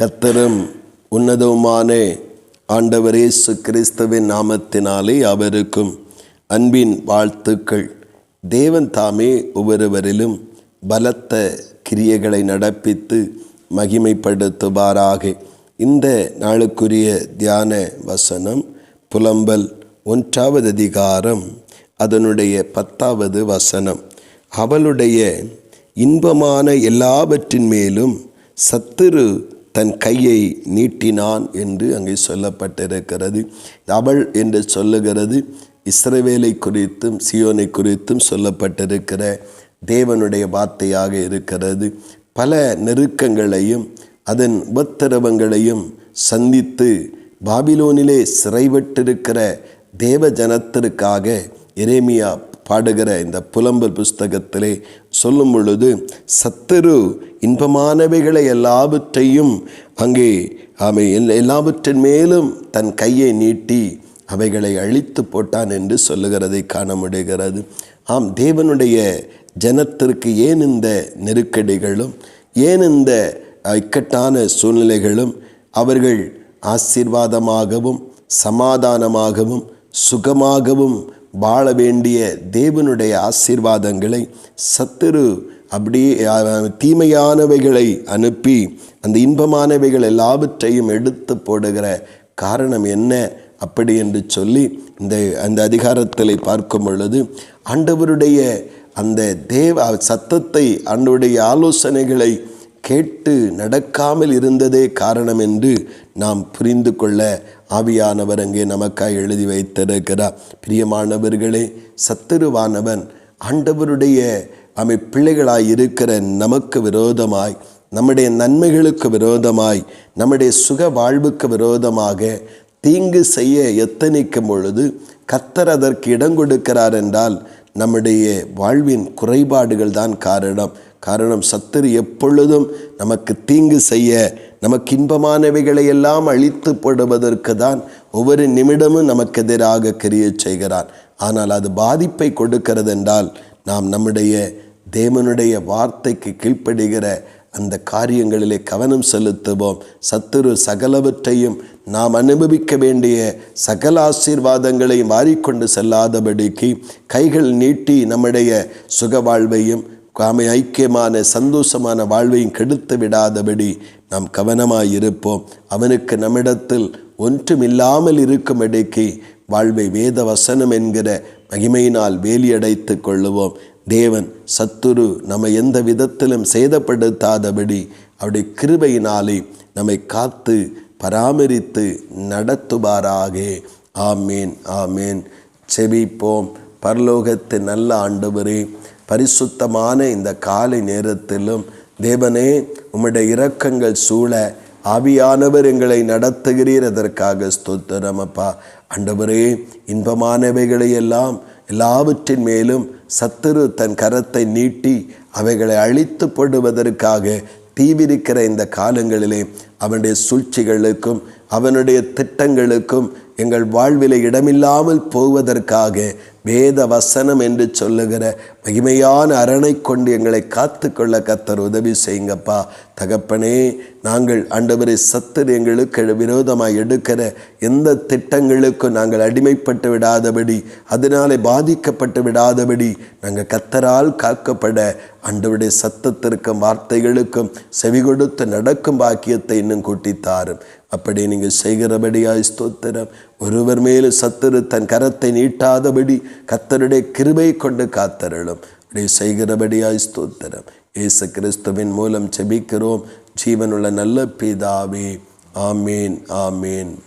கத்தரும் உன்னதவுமான ஆண்டவர் இயேசு கிறிஸ்துவின் நாமத்தினாலே அவருக்கும் அன்பின் வாழ்த்துக்கள். தேவன் தாமே ஒவ்வொருவரிலும் பலத்த கிரியைகளை நடப்பித்து மகிமைப்படுத்துவாராக. இந்த நாளுக்குரிய தியான வசனம் புலம்பல் ஒன்றாவது அதிகாரம் அதனுடைய பத்தாவது வசனம். அவளுடைய இன்பமான எல்லாவற்றின் மேலும் சத்துரு தன் கையை நீட்டினான் என்று அங்கே சொல்லப்பட்டிருக்கிறது. அவள் என்று சொல்லுகிறது இஸ்ரவேலை குறித்தும் சியோனை குறித்தும் சொல்லப்பட்டிருக்கிற தேவனுடைய வார்த்தையாக இருக்கிறது. பல நெருக்கங்களையும் அதன் உபத்திரவங்களையும் சந்தித்து பாபிலோனிலே சிறைவிட்டிருக்கிற தேவ ஜனத்திற்காக எரேமியா பாடுகிற இந்த புலம்பல் புஸ்தகத்திலே சொல்லும் பொழுது சத்துரு இன்பமானவைகளை எல்லாவற்றையும் அங்கே அவை எல்லாவற்றின் மேலும் தன் கையை நீட்டி அவைகளை அழித்து போட்டான் என்று சொல்லுகிறதை காண முடிகிறது. ஆம் தேவனுடைய ஜனத்திற்கு ஏன் இந்த நெருக்கடிகளும் ஏன் இந்த இக்கட்டான சூழ்நிலைகளும் அவர்கள் ஆசீர்வாதமாகவும் சமாதானமாகவும் சுகமாகவும் வாழ வேண்டிய தேவனுடைய ஆசீர்வாதங்களை சத்துரு அப்படியே தீமையானவைகளை அனுப்பி அந்த இன்பமானவைகள் எல்லாவற்றையும் எடுத்து போடுகிற காரணம் என்ன அப்படி என்று சொல்லி இந்த அந்த அதிகாரத்தில் பார்க்கும் பொழுது ஆண்டவருடைய அந்த தேவ சத்தத்தை ஆண்டவருடைய ஆலோசனைகளை கேட்டு நடக்காமல் இருந்ததே காரணம் என்று நாம் புரிந்து கொள்ள ஆவியானவர் அங்கே நமக்காய் எழுதி வைத்திருக்கிறார். பிரியமானவர்களே சத்துருவானவன் ஆண்டவருடைய அமை பிள்ளைகளாய் இருக்கிற நமக்கு விரோதமாய் நம்முடைய நன்மைகளுக்கு விரோதமாய் நம்முடைய சுக வாழ்வுக்கு விரோதமாக தீங்கு செய்ய எத்தனிக்கும் பொழுது கத்தர் அதற்கு இடம் கொடுக்கிறார் என்றால் நம்முடைய வாழ்வின் குறைபாடுகள் தான் காரணம். காரணம் சத்துரு எப்பொழுதும் நமக்கு தீங்கு செய்ய நமக்கு இன்பமானவைகளை எல்லாம் அழித்து போடுவதற்கு தான் ஒவ்வொரு நிமிடமும் நமக்கு எதிராக கிரிய செய்கிறான். ஆனால் அது பாதிப்பை கொடுக்கிறது என்றால் நாம் நம்முடைய தேவனுடைய வார்த்தைக்கு கீழ்ப்படுகிற அந்த காரியங்களிலே கவனம் செலுத்துவோம். சத்துரு சகலவற்றையும் நாம் அனுபவிக்க வேண்டிய சகல ஆசீர்வாதங்களையும் மாறிக்கொண்டு செல்லாதபடிக்கு கைகள் நீட்டி நம்முடைய சுக வாழ்வையும் காமை ஐக்கியமான சந்தோஷமான வாழ்வையும் கெடுத்து விடாதபடி நாம் கவனமாய் இருப்போம் அவனுக்கு நம்மிடத்தில் ஒன்றுமில்லாமல் இருக்கும்படிக்கு வாழ்வை வேத வசனம் என்கிற மகிமையினால் வேலியடைத்து கொள்ளுவோம். தேவன் சத்துரு நம்ம எந்த விதத்திலும் சேதப்படுத்தாதபடி அவருடைய கிருபையினாலே நம்மை காத்து பராமரித்து நடத்துவாராக. ஆமேன் ஆமேன். செவிப்போம் பரலோகத்து நல்ல ஆண்டவரே பரிசுத்தமான இந்த காலை நேரத்திலும் தேவனே உம்முடைய இரக்கங்கள் சூழ ஆவியானவர் எங்களை நடத்துகிறீர் அதற்காக ஸ்தோத்திரம் அப்பா. இன்பமானவைகளை எல்லாம் எல்லாவற்றின் மேலும் சத்துரு தன் கரத்தை நீட்டி அவைகளை அழித்து போடுவதற்காக தீவிரிக்கிற இந்த காலங்களிலே அவனுடைய சூழ்ச்சிகளுக்கும் அவனுடைய திட்டங்களுக்கும் எங்கள் வாழ்வில் இடமில்லாமல் போவதற்காக வேத வசனம் என்று சொல்லுகிற மகிமையான அரணை கொண்டு எங்களை காத்து கொள்ள கத்தர் உதவி செய்யுங்கப்பா. தகப்பனே நாங்கள் ஆண்டவரை சத்தர் எங்களுக்கு விரோதமாக எடுக்கிற எந்த திட்டங்களுக்கும் நாங்கள் அடிமைப்பட்டு விடாதபடி அதனாலே பாதிக்கப்பட்டு விடாதபடி நாங்கள் கத்தரால் காக்கப்பட ஆண்டவருடைய சத்தத்திற்கும் வார்த்தைகளுக்கும் செவி கொடுத்து நடக்கும் பாக்கியத்தை இன்னும் கூட்டித்தாரும் அப்படி நீங்கள் செய்கிறபடியாய் ஸ்தோத்திரம். ஒருவர் மேலும் சத்துரு தன் கரத்தை நீட்டாதபடி கத்தருடைய கிருபை கொண்டு காத்தருளும். அப்படி செய்கிறபடியாய் ஸ்தோத்திரம். இயேசு கிறிஸ்துவின் மூலம் செபிக்கிறோம் ஜீவனுள்ள நல்ல பிதாவே. ஆமேன் ஆமேன்.